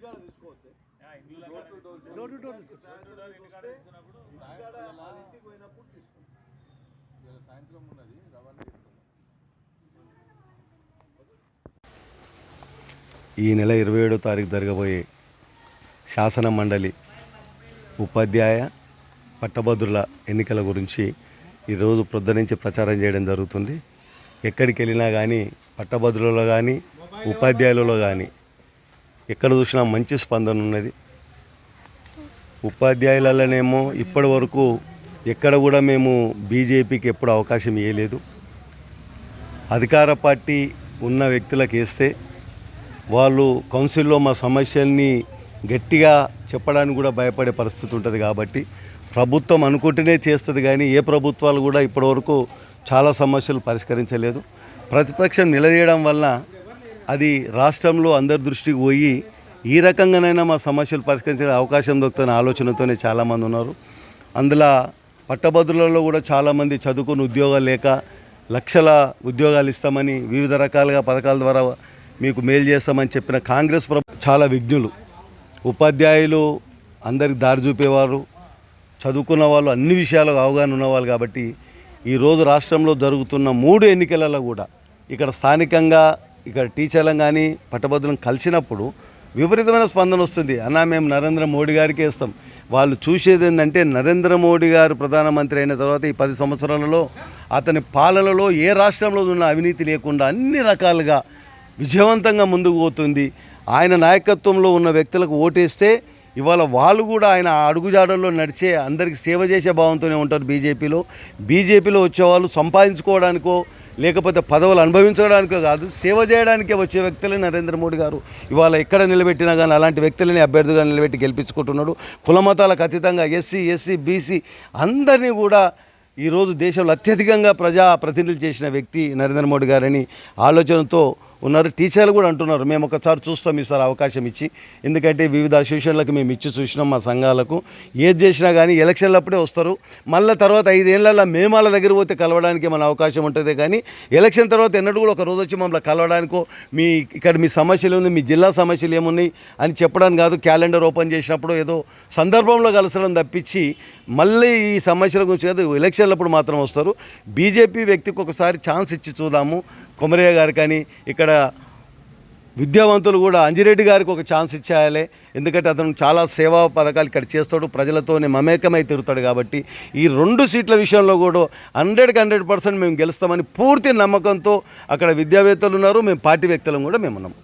ఇంటికాడ తీసుకోవచ్చు. Door to door ఇంటికి పోయినప్పుడు సాయంత్రం ఉన్నది రవాణా ఈ నెల ఇరవై ఏడో తారీఖు జరగబోయే శాసన మండలి ఉపాధ్యాయ పట్టభద్రుల ఎన్నికల గురించి ఈరోజు ప్రొద్దు నుంచి ప్రచారం చేయడం జరుగుతుంది. ఎక్కడికి వెళ్ళినా కానీ పట్టభద్రులలో కానీ ఉపాధ్యాయులలో కానీ ఎక్కడ చూసినా మంచి స్పందన ఉన్నది. ఉపాధ్యాయులలోనేమో ఇప్పటి వరకు ఎక్కడ కూడా మేము బీజేపీకి ఎప్పుడు అవకాశం ఇవ్వలేదు అధికార పార్టీ ఉన్న వ్యక్తులకు వేస్తే వాళ్ళు కౌన్సిల్లో మా సమస్యల్ని గట్టిగా చెప్పడానికి కూడా భయపడే పరిస్థితి ఉంటుంది కాబట్టి ప్రభుత్వం అనుకుంటేనే చేస్తుంది కానీ ఏ ప్రభుత్వాలు కూడా ఇప్పటివరకు చాలా సమస్యలు పరిష్కరించలేదు. ప్రతిపక్షం నిలదీయడం వల్ల అది రాష్ట్రంలో అందరి దృష్టికి పోయి ఈ రకంగానైనా మా సమస్యలు పరిష్కరించే అవకాశం దొరుకుతున్న ఆలోచనతోనే చాలామంది ఉన్నారు. అందులో పట్టభద్రులలో కూడా చాలామంది చదువుకుని ఉద్యోగాలు లేక లక్షల ఉద్యోగాలు ఇస్తామని వివిధ రకాలుగా పథకాల ద్వారా మీకు మేలు చేస్తామని చెప్పిన కాంగ్రెస్ ప్రభు చాలా విఘ్నులు. ఉపాధ్యాయులు అందరికి దారి చూపేవారు. చదువుకున్న వాళ్ళు అన్ని విషయాలకు అవగాహన ఉన్నవాళ్ళు కాబట్టి ఈరోజు రాష్ట్రంలో జరుగుతున్న మూడు ఎన్నికలలో కూడా ఇక్కడ స్థానికంగా ఇక్కడ టీచర్లను కానీ పట్టభద్రులను కలిసినప్పుడు విపరీతమైన స్పందన వస్తుంది. అన్న మేము నరేంద్ర మోడీ గారికి వేస్తాం వాళ్ళు చూసేది ఏంటంటే నరేంద్ర మోడీ గారు ప్రధానమంత్రి అయిన తర్వాత ఈ పది సంవత్సరాలలో అతని పాలనలో ఏ రాష్ట్రంలో ఉన్న అవినీతి లేకుండా అన్ని రకాలుగా విజయవంతంగా ముందుకు పోతుంది. ఆయన నాయకత్వంలో ఉన్న వ్యక్తులకు ఓటేస్తే ఇవాళ వాళ్ళు కూడా ఆయన అడుగుజాడల్లో నడిచే అందరికి సేవ చేసే భావంతోనే ఉంటారు బీజేపీలో. బీజేపీలో వచ్చేవాళ్ళు సంపాదించుకోవడానికో లేకపోతే పదవులు అనుభవించడానికో కాదు సేవ చేయడానికే వచ్చే వ్యక్తులే నరేంద్ర మోడీ గారు. ఇవాళ ఎక్కడ నిలబెట్టినా కానీ అలాంటి వ్యక్తులని అభ్యర్థిగా నిలబెట్టి గెలిపించుకుంటున్నాడు. కులమతాలకు అతీతంగా ఎస్సీ ఎస్సీ బీసీ అందరినీ కూడా ఈరోజు దేశంలో అత్యధికంగా ప్రజా ప్రతినిధులు చేసిన వ్యక్తి నరేంద్ర మోడీ గారని ఆలోచనతో ఉన్నారు. టీచర్లు కూడా అంటున్నారు. మేము ఒకసారి చూస్తాం ఈసారి అవకాశం ఇచ్చి. ఎందుకంటే వివిధ అసోసియేషన్లకు మేము ఇచ్చి చూసినాం మా సంఘాలకు. ఏది చేసినా కానీ ఎలక్షన్లప్పుడే వస్తారు. మళ్ళీ తర్వాత ఐదేళ్ళలో మేము వాళ్ళ దగ్గర పోతే కలవడానికి మన అవకాశం ఉంటుంది కానీ ఎలక్షన్ తర్వాత ఎన్నడూ కూడా ఒక రోజు వచ్చి మమ్మల్ని కలవడానికో మీ ఇక్కడ మీ సమస్యలు ఉంది మీ జిల్లా సమస్యలు ఏమున్నాయి అని చెప్పడానికి కాదు. క్యాలెండర్ ఓపెన్ చేసినప్పుడు ఏదో సందర్భంలో కలసడం తప్పించి మళ్ళీ ఈ సమస్యల గురించి కాదు ఎలక్షన్లప్పుడు మాత్రం వస్తారు. బీజేపీ వ్యక్తికి ఒకసారి ఛాన్స్ ఇచ్చి చూద్దాము. కొమరయ్య గారు కానీ ఇక్కడ విద్యావంతులు కూడా అంజిరెడ్డి గారికి ఒక ఛాన్స్ ఇచ్చేయాలి. ఎందుకంటే అతను చాలా సేవా పథకాలు ఇక్కడ చేస్తాడు ప్రజలతోనే మమేకమై తిరుగుతాడు కాబట్టి ఈ రెండు సీట్ల విషయంలో కూడా హండ్రెడ్కి హండ్రెడ్ పర్సెంట్ మేము గెలుస్తామని పూర్తి నమ్మకంతో అక్కడ విద్యావేత్తలు ఉన్నారు మేము పార్టీ వ్యక్తులం కూడా మేము ఉన్నాము